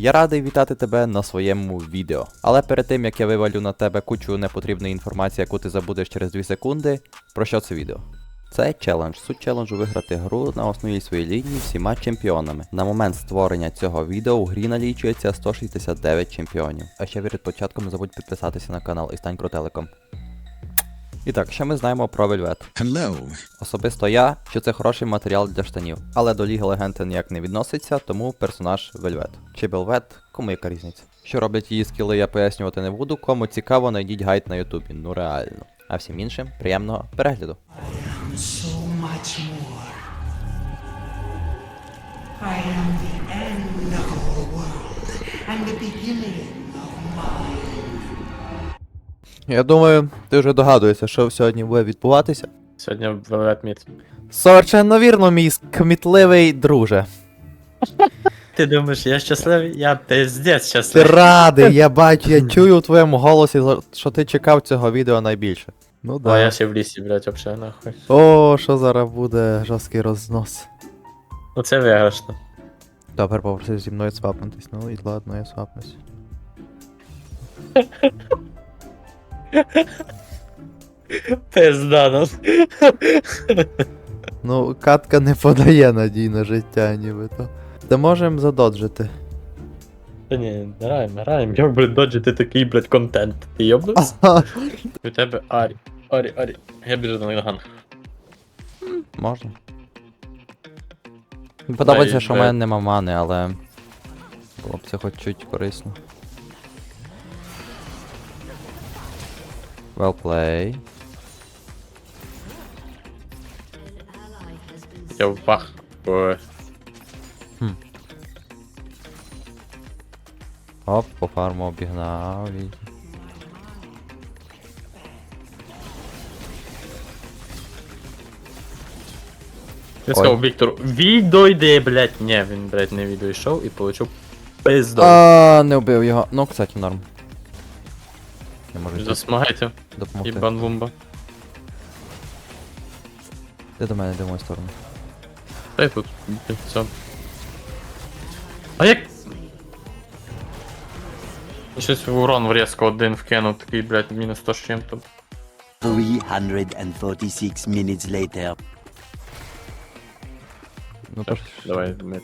Я радий вітати тебе на своєму відео. Але перед тим як я вивалю на тебе кучу непотрібної інформації, яку ти забудеш через 2 секунди, про що це відео? Це челендж. Суть челенджу виграти гру на основній своїй лінії всіма чемпіонами. На момент створення цього відео у грі налічується 169 чемпіонів. А ще перед початком не забудь підписатися на канал і стань крутеликом. І так, що ми знаємо про Вельвет? Hello. Особисто я, що це хороший матеріал для штанів, але до Ліги Легенд ніяк не відноситься, тому персонаж Вельвет. Чи Белвет, кому яка різниця? Що роблять її скіли, я пояснювати не буду. Кому цікаво, найдіть гайд на Ютубі. Ну реально. А всім іншим приємного перегляду. so much more. I am the end of our world and the beginning of mine. Я думаю, ти вже догадуєшся, що сьогодні буде відбуватися. Сьогодні велет міт. Совершенно вірно, мій кмітливий друже. Ти думаєш, я щасливий? Я пиздець Ти щасливий. радий, я бачу, я чую у твоєму голосі, що ти чекав цього відео найбільше. Ну А я ще в лісі, блядь, вообще нахуй. О, що зараз буде жорсткий рознос. Ну це виграшно. Тепер попросив зі мною свапнутись. Ну і ладно, я свапнусь. Пизда, ну. Ну, катка не подає надій на життя, нібито. Та можемо задоджити. Та ні, граємо, граємо. Як, блядь, доджити такий, блядь, контент. Ти йобнувся? У тебе Арі. Арі, Арі. Я біжу на Ганг. Можна. Подобається, що в мене нема мани, але. Було б це хоч чуть корисно. Well play. Я в бах. Ой. Оп, по фарму обігнав. Я сказав Віктору, відойди, блядь. Ні, він, блядь, не відійшов і получив пизду. А, не вбив його. Ну, кстати, норм. Я можу тут Засмагайте. І допомогти. банбумба. Ти до мене, йди в мою сторону. Та й тут. Все. А як? Щось в урон в резко один вкинув, такий, блядь, мінус 100 з чим-то. 346 minutes later. Ну, Так, то ж- давай, Дмит.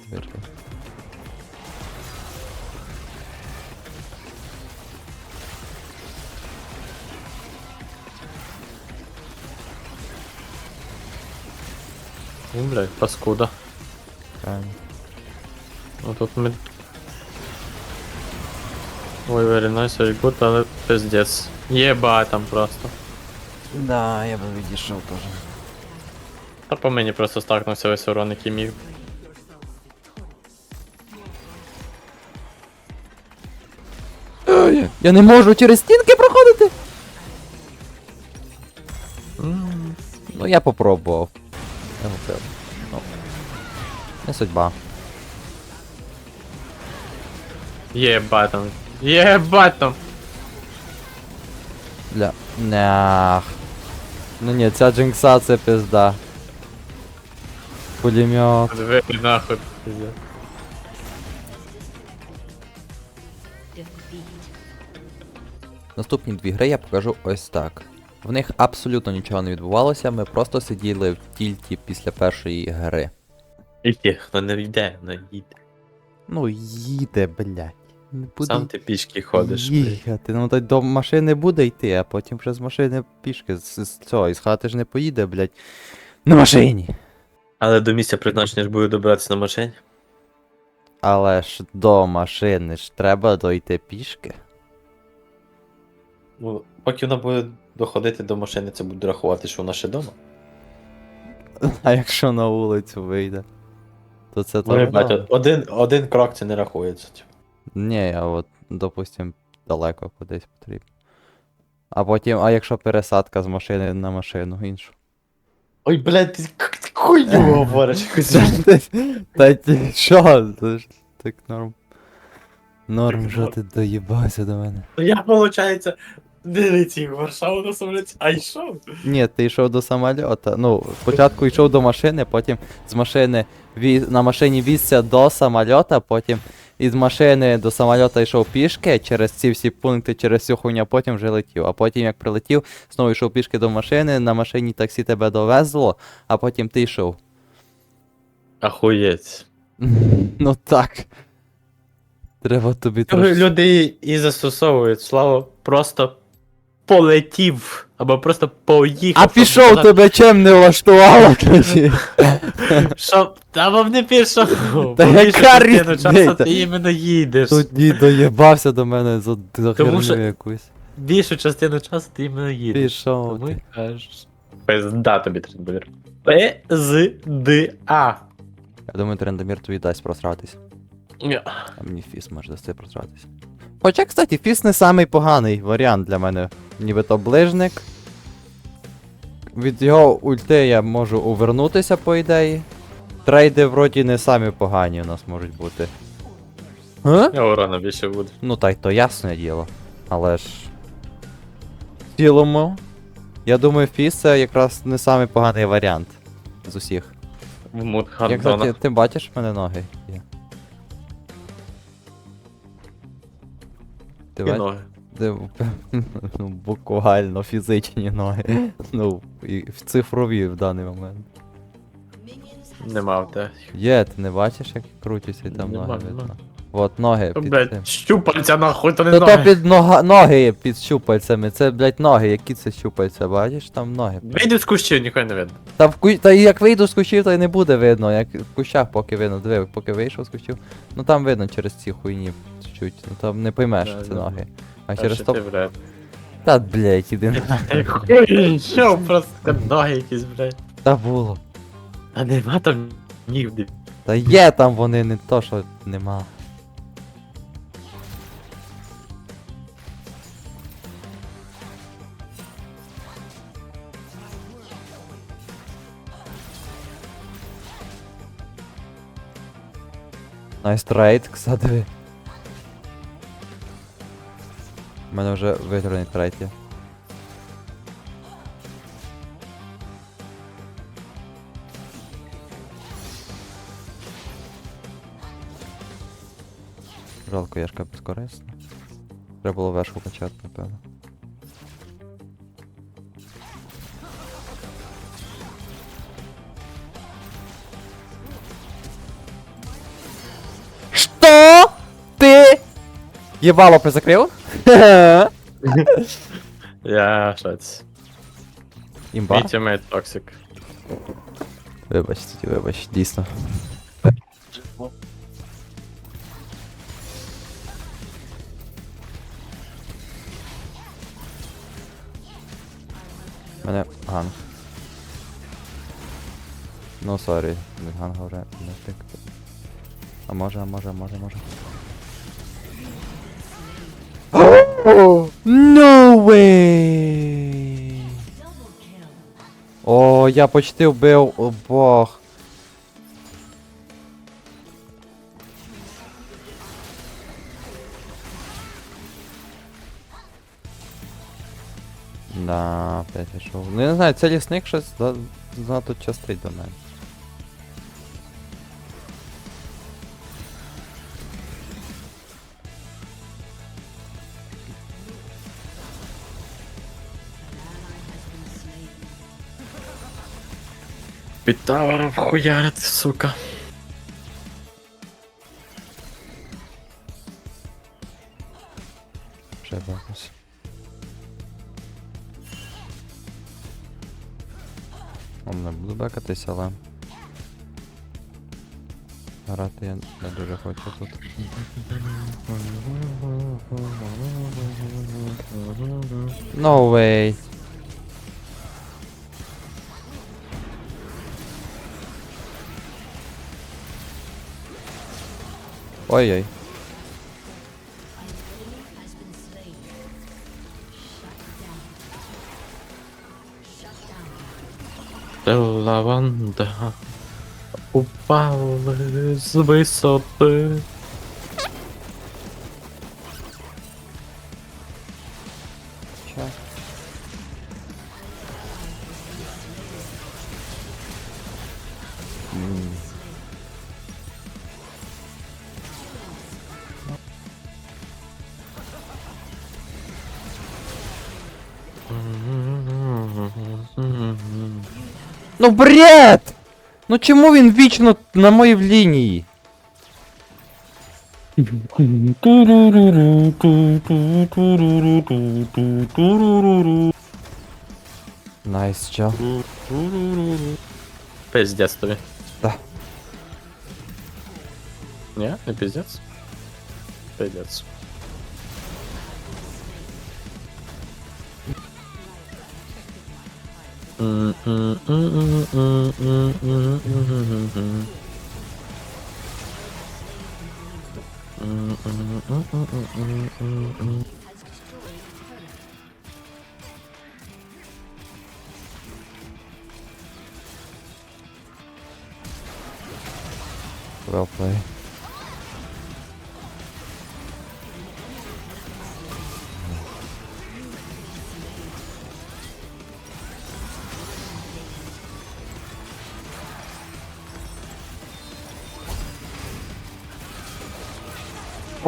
Ну, блядь, паскуда. Правильно. Ну тут ми... Ой, very nice, very good, але пиздец. Єба там просто. Да, я би відійшов теж. Та по мені просто стакнувся весь урон, який міг. Я не можу через стінки проходити. Ну я попробував. Я попробував. Ну. Не судьба. Єба там. Єба. Бля. Нях. Ну ні, ця джинкса це пизда. Пулемет. Диви нахуй. Пиздец. Наступні дві гри я покажу ось так. В них абсолютно нічого не відбувалося, ми просто сиділи в тільті після першої гри. Іди, хто не йде, не йде. Ну їде, блядь. Не буде Сам ти пішки ходиш. їхати. Ну то до машини буде йти, а потім вже з машини пішки. З, з цього, із хати ж не поїде, блядь. На машині. Але до місця призначення ж буду добиратися на машині. Але ж до машини ж треба дойти пішки. Ну, поки вона буде доходити до машини, це буде рахувати, що вона ще вдома. А якщо на вулицю вийде, то це Ну, бачу, один, один крок це не рахується. типу. Ні, а от, допустим, далеко кудись потрібно. А потім, а якщо пересадка з машини на машину іншу. Ой, блядь, ти як ти хуйню говориш. Та ті що? Це ж так норм. Норм, що ти доїбався до мене. Ну, Я, виходить, не летів в Варшаву на самоліті, а йшов. Ні, ти йшов до самольота. Ну, спочатку йшов до машини, потім з машини віз, на машині візся до самольота, потім із машини до самольота йшов пішки через ці всі пункти, через всю хуйню, а потім вже летів. А потім, як прилетів, знову йшов пішки до машини, на машині таксі тебе довезло, а потім ти йшов. Ахуєць. Ну так. Треба тобі трошки. Люди і застосовують слово просто полетів. Або просто поїхав. А щоб пішов сказати, тебе чим не влаштувало, кажи. Що? Та вам не пішов. Та яка часу? Ти іменно їдеш. Тоді доєбався до мене за, за Тому херню що- якусь. Більшу частину часу ти іменно їдеш. Пішов. Тому ти. й кажеш. Пизда тобі трендбір. П-з-д-а. Я думаю, Трендомір тобі дасть просратись. Ні. А мені фіс може дасти просратись. Хоча, кстати, фіс не самий поганий варіант для мене. Нібито ближник. Від його ульти я можу увернутися, по ідеї. Трейди вроді не самі погані у нас можуть бути. Га? Я урона більше буде. Ну так, то ясне діло. Але ж. В цілому. Я думаю, фіс це якраз не самий поганий варіант з усіх. В Як мудхардонах. ти, ти бачиш в мене ноги? Є. Ти І ноги. Ну, буквально фізичні ноги. Ну, і в цифрові в даний момент. Нема в те. Є, ти не бачиш, як крутяться там Нема, ноги нема. видно. От ноги під цим. Блять, щупальця нахуй, то не То то ноги. під нога, ноги під щупальцями. Це, блядь, ноги, які це щупальця, бачиш? Там ноги. Вийди з кущів, ніхуя не видно. Та, в ку... Та і як вийду з кущів, то й не буде видно, як в кущах поки видно. Диви, поки вийшов з кущів. Ну там видно через ці хуйні чуть. Ну там не поймеш, що це ноги. А через то. Та блядь, іди на. Що, просто ноги якісь, блядь. Та було. А нема там ніг, блядь. Та є там вони, не то, що нема. Найс трейд, кстати. У мене вже виграний трейд. Жалко, яшка безкорисна. Треба було вершку качати, напевно. Єбало призакрив? Я шаць. Імба. Мій тімейт токсик. Вибач, тоді вибач, дійсно. Мене ганг. Ну сорі, ганга вже не втик. А може, а може, а може, може. No way! О, я почти вбив обох. Да, опять пішов. Ну я не знаю, це лісник щось за- занадто частить до мене. Під тавером хуярить, сука. Якось. Он не буду бекатись, але. Грати я не дуже хочу тут. No way. Ой-ой. Лаванда упала з висоти. Ну бред! Ну чому він вічно на моїй лінії? Найс, чел. Пиздец тобі. Да. Ні, не пиздец. Пиздец. Well played.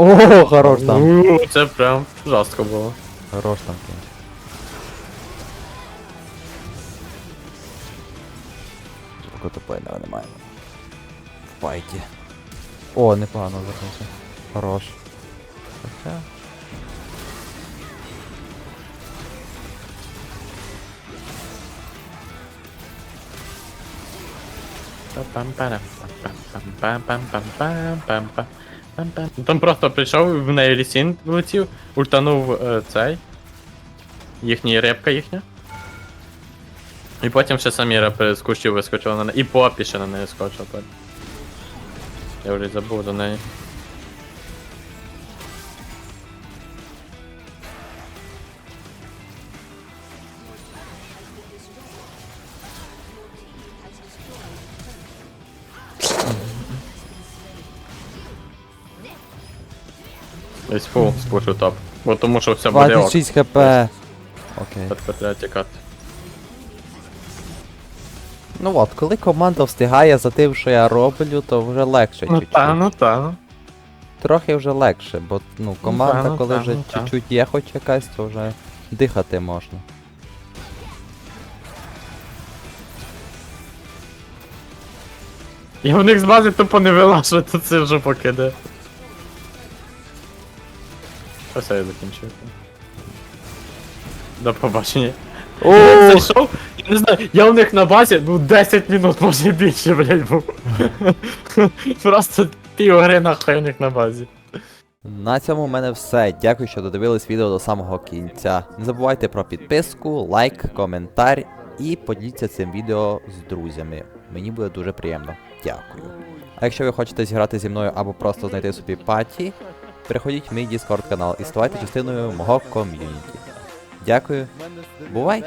О, хорош там. У, Це прям жорстко було. Хорош там кінь. Поки тупойного немає. В файті. О, непогано вернувся. Хорош. Хоча. Ну, Там просто прийшов, в неї лісін влетів, ультанув е, цей. Їхній репка їхня. І потім ще Саміра з кущів вискочила на неї. І Попі ще на неї скочила. Я вже забув до неї. Ось фу, спушу топ. Бо тому що все буде ок. 26 хп. Окей. Тепер треба тікати. Ну от, коли команда встигає за тим, що я роблю, то вже легше Ну чуть-чуть. та, ну та, ну. Трохи вже легше, бо ну, команда, та, ну коли та, вже ну та. чуть-чуть є хоч якась, то вже дихати можна. Я в них з бази тупо не вилажу, то це вже покиде. Ось я закінчую. До побачення. О, Зайшов, я не знаю, я у них на базі, ну 10 минут, може більше, блядь, був. Просто пів гри нахуй у них на базі. На цьому в мене все. Дякую, що додивились відео до самого кінця. Не забувайте про підписку, лайк, коментар і поділіться цим відео з друзями. Мені буде дуже приємно. Дякую. А якщо ви хочете зіграти зі мною або просто знайти собі паті, переходіть в мій Discord канал і ставайте частиною мого ком'юніті. Дякую. Бувай!